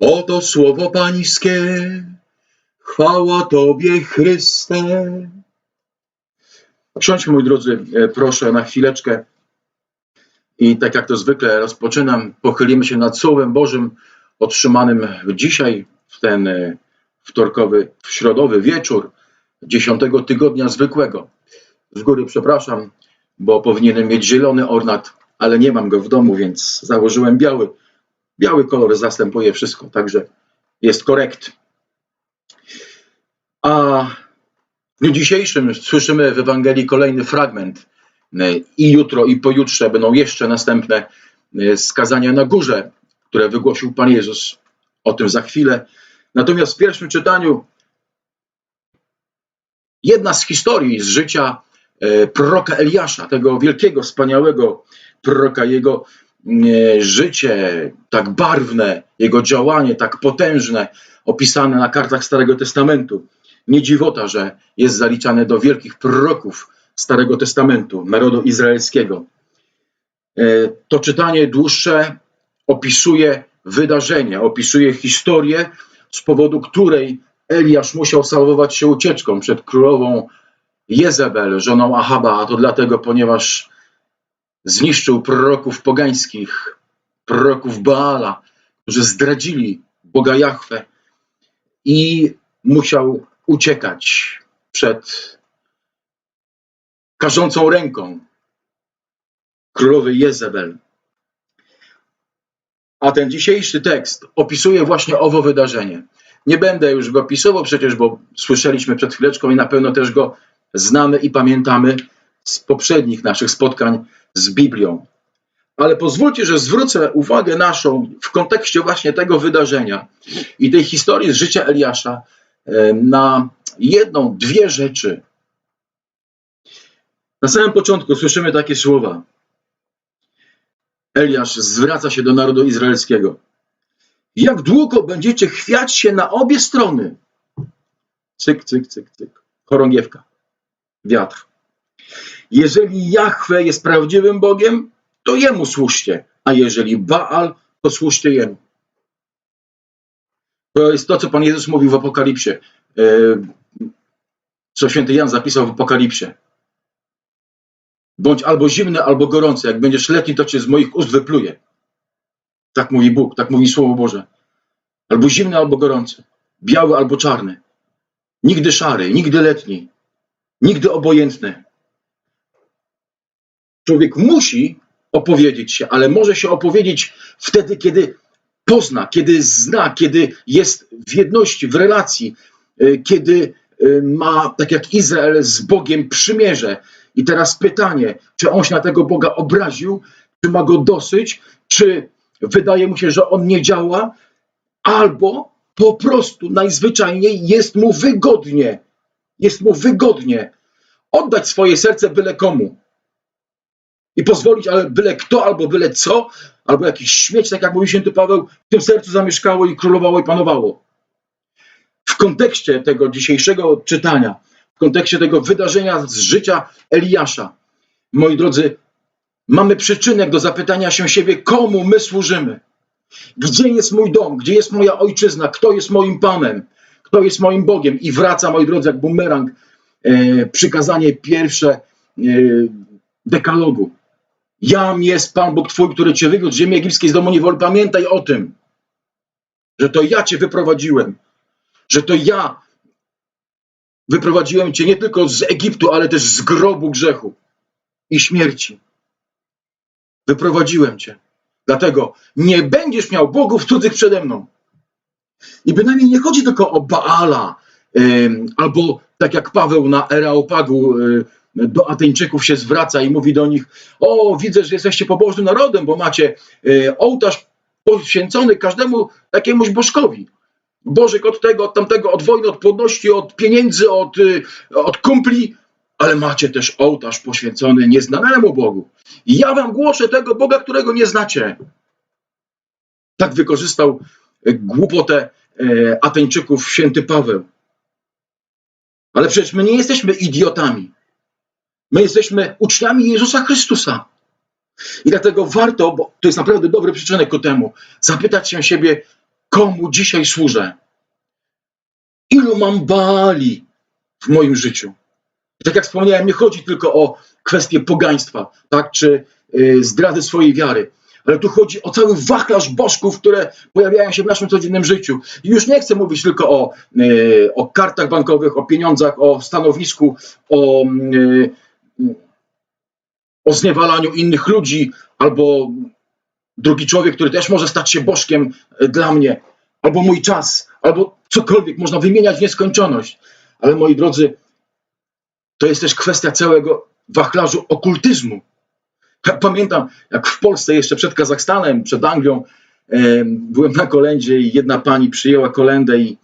Oto słowo Pańskie, chwała Tobie, Chryste. Siądźmy, moi drodzy, e, proszę na chwileczkę. I tak jak to zwykle rozpoczynam, pochylimy się nad Słowem Bożym otrzymanym dzisiaj, w ten e, wtorkowy, w środowy wieczór dziesiątego tygodnia zwykłego. Z góry przepraszam, bo powinienem mieć zielony ornat, ale nie mam go w domu, więc założyłem biały. Biały kolor zastępuje wszystko, także jest korekt. A w dniu dzisiejszym słyszymy w Ewangelii kolejny fragment. I jutro, i pojutrze będą jeszcze następne e, skazania na górze, które wygłosił Pan Jezus. O tym za chwilę. Natomiast w pierwszym czytaniu jedna z historii z życia e, proroka Eliasza, tego wielkiego, wspaniałego proroka, jego e, życie tak barwne, jego działanie tak potężne, opisane na kartach Starego Testamentu. Nie dziwota, że jest zaliczane do wielkich proroków Starego Testamentu, narodu izraelskiego. E, To czytanie dłuższe opisuje wydarzenia, opisuje historię, z powodu której Eliasz musiał salwować się ucieczką przed królową Jezebel, żoną Ahaba, a to dlatego, ponieważ zniszczył proroków pogańskich, proroków Baala, którzy zdradzili Boga Jahwe i musiał uciekać przed karzącą ręką królowej Jezebel. A ten dzisiejszy tekst opisuje właśnie owo wydarzenie. Nie będę już go opisywał przecież, bo słyszeliśmy przed chwileczką i na pewno też go znamy i pamiętamy z poprzednich naszych spotkań z Biblią. Ale pozwólcie, że zwrócę uwagę naszą w kontekście właśnie tego wydarzenia i tej historii z życia Eliasza na jedną, dwie rzeczy. Na samym początku słyszymy takie słowa. Eliasz zwraca się do narodu izraelskiego. Jak długo będziecie chwiać się na obie strony? Cyk, cyk, cyk, cyk. Chorągiewka. Wiatr. Jeżeli Jahwe jest prawdziwym Bogiem, to Jemu służcie, a jeżeli Baal, to służcie Jemu. To jest to, co Pan Jezus mówił w Apokalipsie. E, Co święty Jan zapisał w Apokalipsie. Bądź albo zimny, albo gorący. Jak będziesz letni, to cię z moich ust wypluje. Tak mówi Bóg, tak mówi Słowo Boże. Albo zimny, albo gorący. Biały, albo czarny. Nigdy szary, nigdy letni. Nigdy obojętny. Człowiek musi opowiedzieć się, ale może się opowiedzieć wtedy, kiedy pozna, kiedy zna, kiedy jest w jedności, w relacji, y, kiedy y, ma, tak jak Izrael, z Bogiem przymierze. I teraz pytanie, czy on się na tego Boga obraził, czy ma go dosyć, czy wydaje mu się, że on nie działa, albo po prostu najzwyczajniej jest mu wygodnie. Jest mu wygodnie oddać swoje serce byle komu. I pozwolić, ale byle kto, albo byle co, albo jakiś śmieć, tak jak mówi święty Paweł, w tym sercu zamieszkało i królowało i panowało. W kontekście tego dzisiejszego czytania, w kontekście tego wydarzenia z życia Eliasza, moi drodzy, mamy przyczynek do zapytania się siebie, komu my służymy. Gdzie jest mój dom? Gdzie jest moja ojczyzna? Kto jest moim Panem? Kto jest moim Bogiem? I wraca, moi drodzy, jak bumerang, e, przykazanie pierwsze e, dekalogu. Jam jest Pan Bóg Twój, który Cię wywiódł z ziemi egipskiej z domu niewoli. Pamiętaj o tym, że to ja Cię wyprowadziłem, że to ja wyprowadziłem Cię nie tylko z Egiptu, ale też z grobu grzechu i śmierci. Wyprowadziłem Cię. Dlatego nie będziesz miał bogów cudzych przede mną. I bynajmniej nie chodzi tylko o Baala, albo tak jak Paweł na Areopagu y, do Ateńczyków się zwraca i mówi do nich: O, widzę, że jesteście pobożnym narodem, bo macie y, ołtarz poświęcony każdemu jakiemuś bożkowi. Bożek od tego, od tamtego, od wojny, od płodności, od pieniędzy, od, y, od kumpli, ale macie też ołtarz poświęcony nieznanemu Bogu. I ja wam głoszę tego Boga, którego nie znacie. Tak wykorzystał e, głupotę e, Ateńczyków święty Paweł. Ale przecież my nie jesteśmy idiotami. My jesteśmy uczniami Jezusa Chrystusa. I dlatego warto, bo to jest naprawdę dobry przyczynek ku temu, zapytać się siebie, komu dzisiaj służę. Ilu mam bali w moim życiu. I tak jak wspomniałem, nie chodzi tylko o kwestię pogaństwa, tak, czy y, zdrady swojej wiary, ale tu chodzi o cały wachlarz bożków, które pojawiają się w naszym codziennym życiu. I już nie chcę mówić tylko o, y, o kartach bankowych, o pieniądzach, o stanowisku, o, y, o zniewalaniu innych ludzi, albo drugi człowiek, który też może stać się bożkiem y, dla mnie, albo mój czas, albo cokolwiek, można wymieniać w nieskończoność. Ale moi drodzy, to jest też kwestia całego wachlarzu okultyzmu. Pamiętam, jak w Polsce jeszcze przed Kazachstanem, przed Anglią, em, byłem na kolędzie i jedna pani przyjęła kolędę i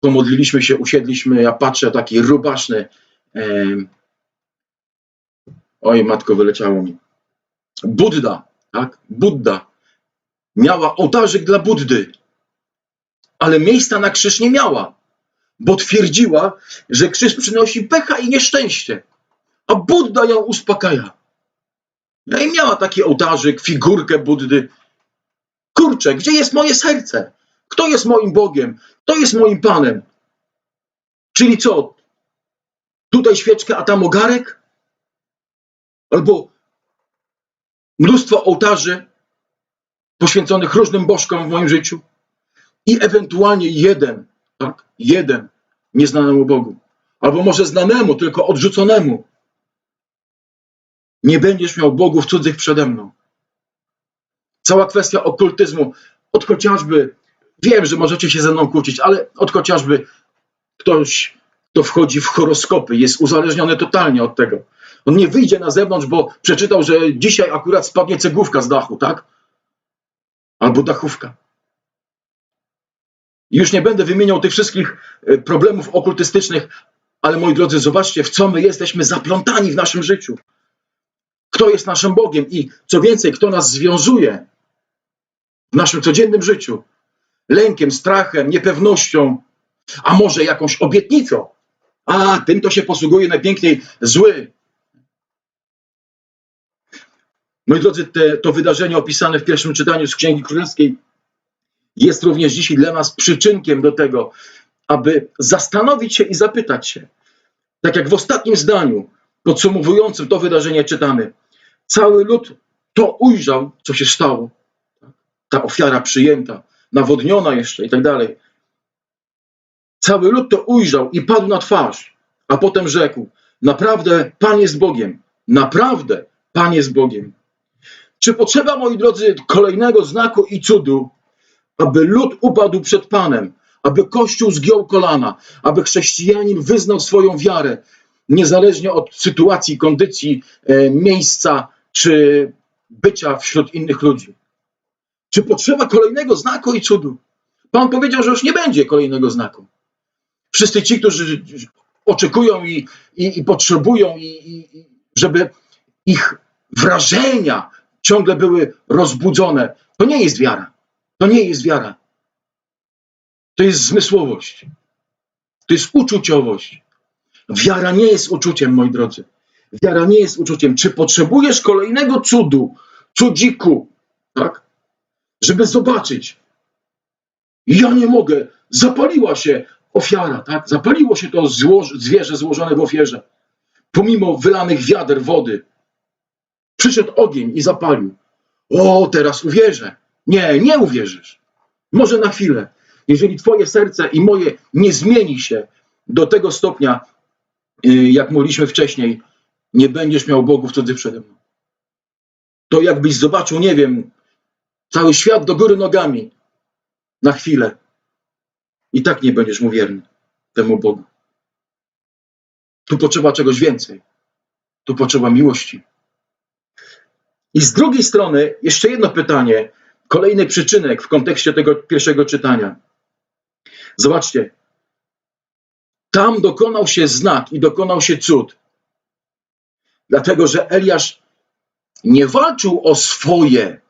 pomodliliśmy się, usiedliśmy, ja patrzę, taki rubaszny. Oj, matko, wyleciało mi. Budda, tak? Budda. Miała ołtarzyk dla Buddy, ale miejsca na krzyż nie miała, bo twierdziła, że krzyż przynosi pecha i nieszczęście, a Budda ją uspokaja. No i miała taki ołtarzyk, figurkę Buddy. Kurczę, gdzie jest moje serce? Kto jest moim Bogiem? Kto jest moim Panem? Czyli co? Tutaj świeczka, a tam ogarek? Albo mnóstwo ołtarzy poświęconych różnym bożkom w moim życiu i ewentualnie jeden, tak, jeden nieznanemu Bogu. Albo może znanemu, tylko odrzuconemu. Nie będziesz miał bogów cudzych przede mną. Cała kwestia okultyzmu, od chociażby, wiem, że możecie się ze mną kłócić, ale od chociażby ktoś, kto wchodzi w horoskopy, jest uzależniony totalnie od tego. On nie wyjdzie na zewnątrz, bo przeczytał, że dzisiaj akurat spadnie cegłówka z dachu, tak? Albo dachówka. Już nie będę wymieniał tych wszystkich e, problemów okultystycznych, ale moi drodzy, zobaczcie, w co my jesteśmy zaplątani w naszym życiu. Kto jest naszym Bogiem i co więcej, kto nas związuje w naszym codziennym życiu. Lękiem, strachem, niepewnością, a może jakąś obietnicą. A, tym to się posługuje najpiękniej zły. Moi drodzy, te, to wydarzenie opisane w pierwszym czytaniu z Księgi Królewskiej jest również dzisiaj dla nas przyczynkiem do tego, aby zastanowić się i zapytać się. Tak jak w ostatnim zdaniu podsumowującym to wydarzenie czytamy. Cały lud to ujrzał, co się stało. Ta ofiara przyjęta, nawodniona jeszcze i tak dalej. Cały lud to ujrzał i padł na twarz, a potem rzekł: Naprawdę Pan jest Bogiem. Naprawdę Pan jest Bogiem. Czy potrzeba, moi drodzy, kolejnego znaku i cudu, aby lud upadł przed Panem, aby Kościół zgiął kolana, aby chrześcijanin wyznał swoją wiarę, niezależnie od sytuacji, kondycji, e, miejsca czy bycia wśród innych ludzi? Czy potrzeba kolejnego znaku i cudu? Pan powiedział, że już nie będzie kolejnego znaku. Wszyscy ci, którzy oczekują i, i, i potrzebują, i, żeby ich wrażenia ciągle były rozbudzone, to nie jest wiara. To nie jest wiara. To jest zmysłowość. To jest uczuciowość. Wiara nie jest uczuciem, moi drodzy. Wiara nie jest uczuciem. Czy potrzebujesz kolejnego cudu, cudziku, tak? Żeby zobaczyć. Ja nie mogę. Zapaliła się ofiara, tak? Zapaliło się to zwierzę złożone w ofierze. Pomimo wylanych wiader wody. Przyszedł ogień i zapalił. O, teraz uwierzę. Nie, nie uwierzysz. Może na chwilę. Jeżeli twoje serce i moje nie zmieni się do tego stopnia, y, jak mówiliśmy wcześniej, nie będziesz miał bogów cudzych przede mną. To jakbyś zobaczył, nie wiem, cały świat do góry nogami na chwilę. I tak nie będziesz mu wierny, temu Bogu. Tu potrzeba czegoś więcej. Tu potrzeba miłości. I z drugiej strony, jeszcze jedno pytanie, kolejny przyczynek w kontekście tego pierwszego czytania. Zobaczcie, tam dokonał się znak i dokonał się cud. Dlatego, że Eliasz nie walczył o swoje,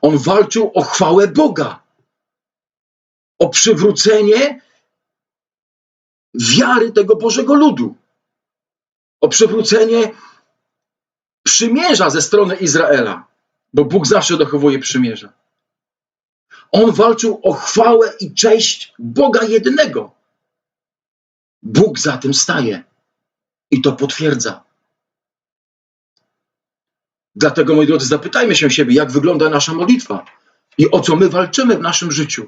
on walczył o chwałę Boga, o przywrócenie wiary tego Bożego ludu, o przywrócenie przymierza ze strony Izraela, bo Bóg zawsze dochowuje przymierza. On walczył o chwałę i cześć Boga jedynego. Bóg za tym staje i to potwierdza. Dlatego, moi drodzy, zapytajmy się siebie, jak wygląda nasza modlitwa i o co my walczymy w naszym życiu.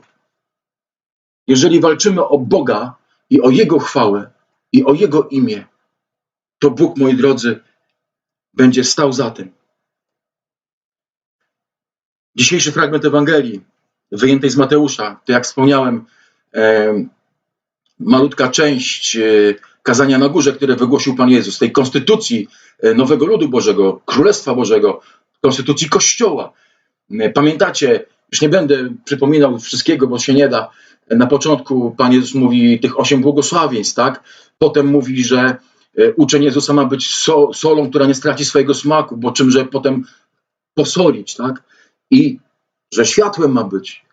Jeżeli walczymy o Boga i o Jego chwałę i o Jego imię, to Bóg, moi drodzy, będzie stał za tym. Dzisiejszy fragment Ewangelii, wyjętej z Mateusza, to jak wspomniałem, em, malutka część e, kazania na górze, które wygłosił Pan Jezus, tej konstytucji e, nowego ludu Bożego, Królestwa Bożego, konstytucji Kościoła. E, Pamiętacie, już nie będę przypominał wszystkiego, bo się nie da. Na początku Pan Jezus mówi tych osiem błogosławieństw, tak? Potem mówi, że e, uczeń Jezusa ma być so, solą, która nie straci swojego smaku, bo czymże potem posolić, tak? I że światłem ma być,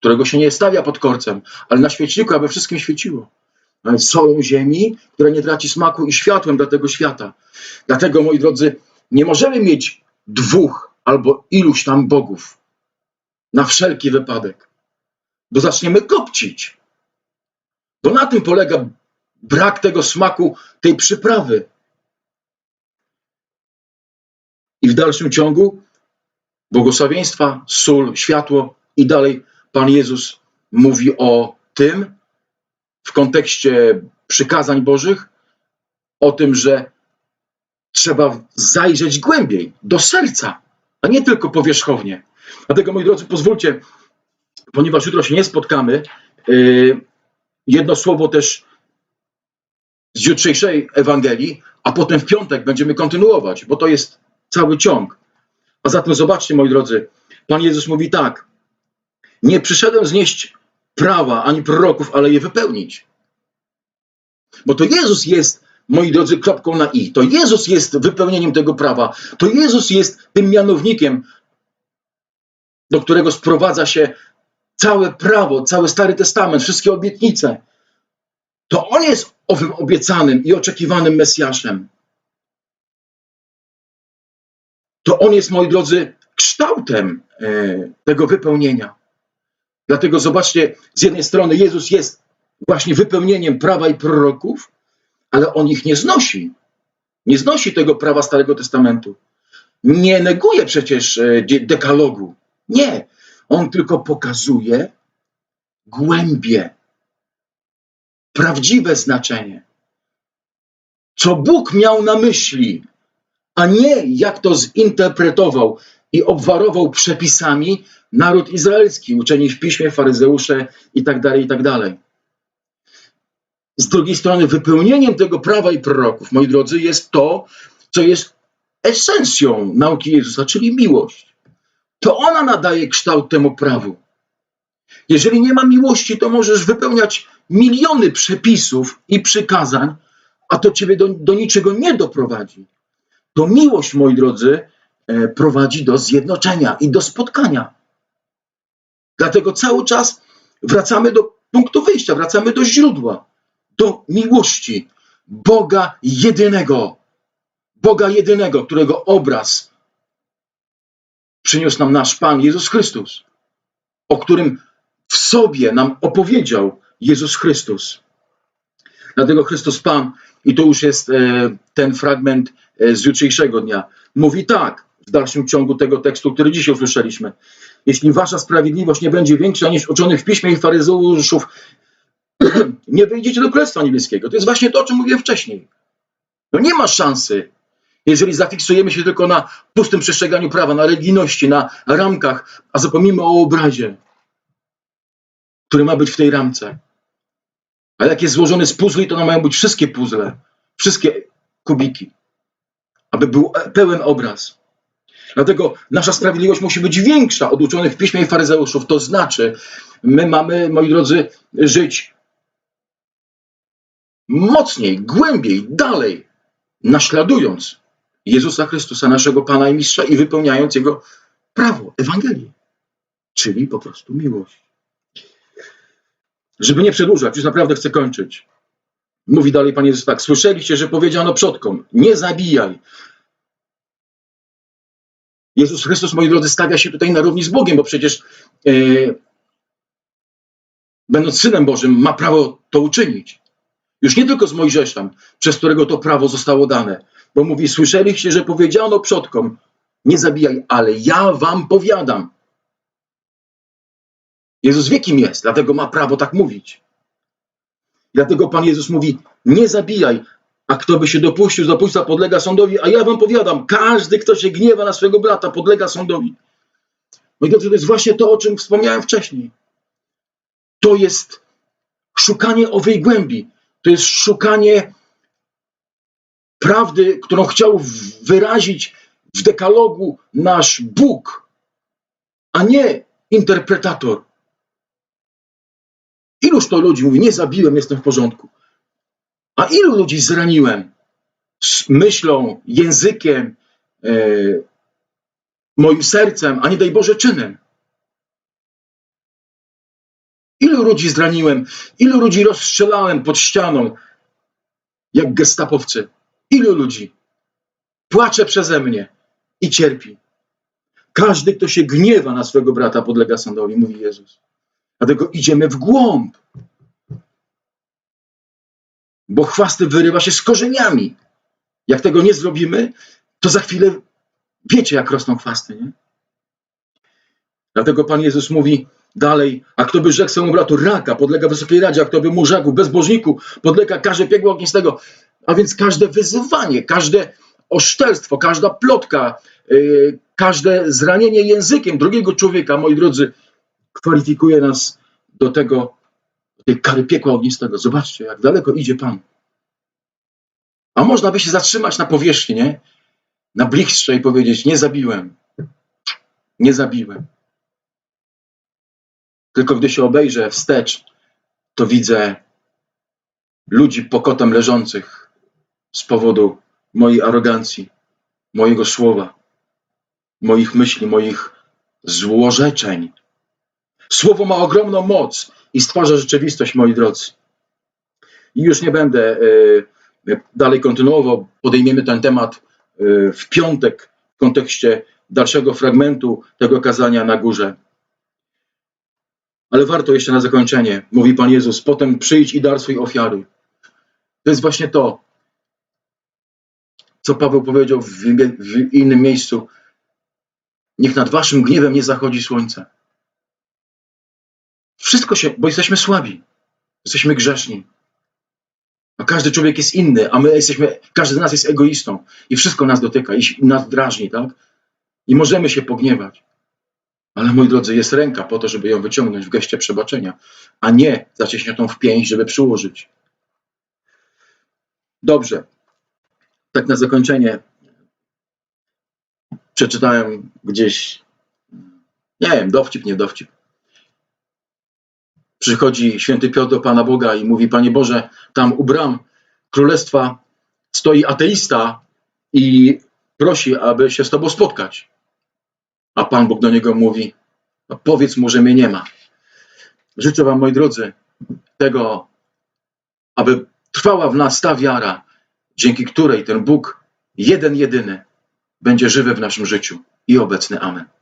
którego się nie stawia pod korcem, ale na świeczniku, aby wszystkim świeciło. Solą ziemi, która nie traci smaku i światłem dla tego świata. Dlatego, moi drodzy, nie możemy mieć dwóch albo iluś tam bogów na wszelki wypadek, bo zaczniemy kopcić. Bo na tym polega brak tego smaku, tej przyprawy. I w dalszym ciągu błogosławieństwa, sól, światło i dalej Pan Jezus mówi o tym w kontekście przykazań Bożych, o tym, że trzeba zajrzeć głębiej, do serca, a nie tylko powierzchownie. Dlatego, moi drodzy, pozwólcie, ponieważ jutro się nie spotkamy, yy, jedno słowo też z jutrzejszej Ewangelii, a potem w piątek będziemy kontynuować, bo to jest cały ciąg. A zatem zobaczcie, moi drodzy, Pan Jezus mówi tak: Nie przyszedłem znieść prawa ani proroków, ale je wypełnić. Bo to Jezus jest, moi drodzy, kropką na i. To Jezus jest wypełnieniem tego prawa. To Jezus jest tym mianownikiem, do którego sprowadza się całe prawo, cały Stary Testament, wszystkie obietnice. To On jest owym obiecanym i oczekiwanym Mesjaszem. To On jest, moi drodzy, kształtem e, tego wypełnienia. Dlatego zobaczcie, z jednej strony Jezus jest właśnie wypełnieniem prawa i proroków, ale On ich nie znosi. Nie znosi tego prawa Starego Testamentu. Nie neguje przecież e, de- dekalogu. Nie. On tylko pokazuje głębie, prawdziwe znaczenie. Co Bóg miał na myśli, a nie jak to zinterpretował i obwarował przepisami naród izraelski, uczeni w piśmie, faryzeusze i tak dalej, i tak. Z drugiej strony, wypełnieniem tego prawa i proroków, moi drodzy, jest to, co jest esencją nauki Jezusa, czyli miłość. To ona nadaje kształt temu prawu. Jeżeli nie ma miłości, to możesz wypełniać miliony przepisów i przykazań, a to ciebie do, do niczego nie doprowadzi. To miłość, moi drodzy, e, prowadzi do zjednoczenia i do spotkania. Dlatego cały czas wracamy do punktu wyjścia, wracamy do źródła, do miłości Boga jedynego. Boga jedynego, którego obraz przyniósł nam nasz Pan Jezus Chrystus, o którym w sobie nam opowiedział Jezus Chrystus. Dlatego Chrystus Pan, i to już jest e, ten fragment e, z jutrzejszego dnia, mówi tak w dalszym ciągu tego tekstu, który dzisiaj usłyszeliśmy. Jeśli wasza sprawiedliwość nie będzie większa niż uczonych w piśmie i faryzeuszów, nie wejdziecie do Królestwa Niebieskiego. To jest właśnie to, o czym mówiłem wcześniej. No nie ma szansy, jeżeli zafiksujemy się tylko na pustym przestrzeganiu prawa, na religijności, na ramkach, a zapomnimy o obrazie, który ma być w tej ramce. A jak jest złożony z puzli, to one mają być wszystkie puzzle, wszystkie kubiki, aby był pełen obraz. Dlatego nasza sprawiedliwość musi być większa od uczonych w piśmie i faryzeuszów. To znaczy, my mamy, moi drodzy, żyć mocniej, głębiej, dalej, naśladując Jezusa Chrystusa, naszego Pana i Mistrza i wypełniając Jego prawo, Ewangelię, czyli po prostu miłość. Żeby nie przedłużać, już naprawdę chcę kończyć. Mówi dalej Pan Jezus tak, słyszeliście, że powiedziano przodkom, nie zabijaj. Jezus Chrystus, moi drodzy, stawia się tutaj na równi z Bogiem, bo przecież e, będąc Synem Bożym ma prawo to uczynić. Już nie tylko z Mojżeszem, przez którego to prawo zostało dane, bo mówi, słyszeliście, że powiedziano przodkom, nie zabijaj, ale ja wam powiadam. Jezus wie, kim jest, dlatego ma prawo tak mówić. Dlatego Pan Jezus mówi, nie zabijaj, a kto by się dopuścił zabójstwa, podlega sądowi, a ja wam powiadam, każdy, kto się gniewa na swojego brata, podlega sądowi. Moi drodzy, to jest właśnie to, o czym wspomniałem wcześniej. To jest szukanie owej głębi. To jest szukanie prawdy, którą chciał wyrazić w dekalogu nasz Bóg, a nie interpretator. Iluż to ludzi mówi, nie zabiłem, jestem w porządku. A ilu ludzi zraniłem z myślą, językiem, e, moim sercem, a nie daj Boże czynem? Ilu ludzi zraniłem, ilu ludzi rozstrzelałem pod ścianą, jak gestapowcy? Ilu ludzi płacze przeze mnie i cierpi? Każdy, kto się gniewa na swego brata, podlega sądowi, mówi Jezus. Dlatego idziemy w głąb. Bo chwasty wyrywa się z korzeniami. Jak tego nie zrobimy, to za chwilę wiecie, jak rosną chwasty, nie? Dlatego Pan Jezus mówi dalej, a kto by rzekł swemu bratu raka, podlega Wysokiej Radzie, a kto by mu rzekł bezbożniku, podlega karze piekła ognistego. A więc każde wyzywanie, każde oszczerstwo, każda plotka, yy, każde zranienie językiem drugiego człowieka, moi drodzy, kwalifikuje nas do tego, tej kary piekła ognistego. Zobaczcie, jak daleko idzie Pan. A można by się zatrzymać na powierzchni, nie? Na blichstrze i powiedzieć, nie zabiłem. Nie zabiłem. Tylko gdy się obejrzę wstecz, to widzę ludzi pokotem leżących z powodu mojej arogancji, mojego słowa, moich myśli, moich złorzeczeń. Słowo ma ogromną moc i stwarza rzeczywistość, moi drodzy. I już nie będę e, dalej kontynuował, podejmiemy ten temat e, w piątek w kontekście dalszego fragmentu tego kazania na górze. Ale warto jeszcze na zakończenie, mówi Pan Jezus, potem przyjdź i dar swojej ofiary. To jest właśnie to, co Paweł powiedział w, w innym miejscu. Niech nad waszym gniewem nie zachodzi słońce. Wszystko się, bo jesteśmy słabi, jesteśmy grzeszni. A każdy człowiek jest inny, a my jesteśmy, każdy z nas jest egoistą i wszystko nas dotyka i nas drażni, tak? I możemy się pogniewać. Ale moi drodzy, jest ręka po to, żeby ją wyciągnąć w geście przebaczenia, a nie zaciśniętą w pięść, żeby przyłożyć. Dobrze. Tak na zakończenie przeczytałem gdzieś, nie wiem, dowcip, nie dowcip. Przychodzi święty Piotr do Pana Boga i mówi, Panie Boże, tam u bram królestwa stoi ateista i prosi, aby się z Tobą spotkać. A Pan Bóg do niego mówi, no powiedz mu, że mnie nie ma. Życzę Wam, moi drodzy, tego, aby trwała w nas ta wiara, dzięki której ten Bóg, jeden jedyny, będzie żywy w naszym życiu i obecny. Amen.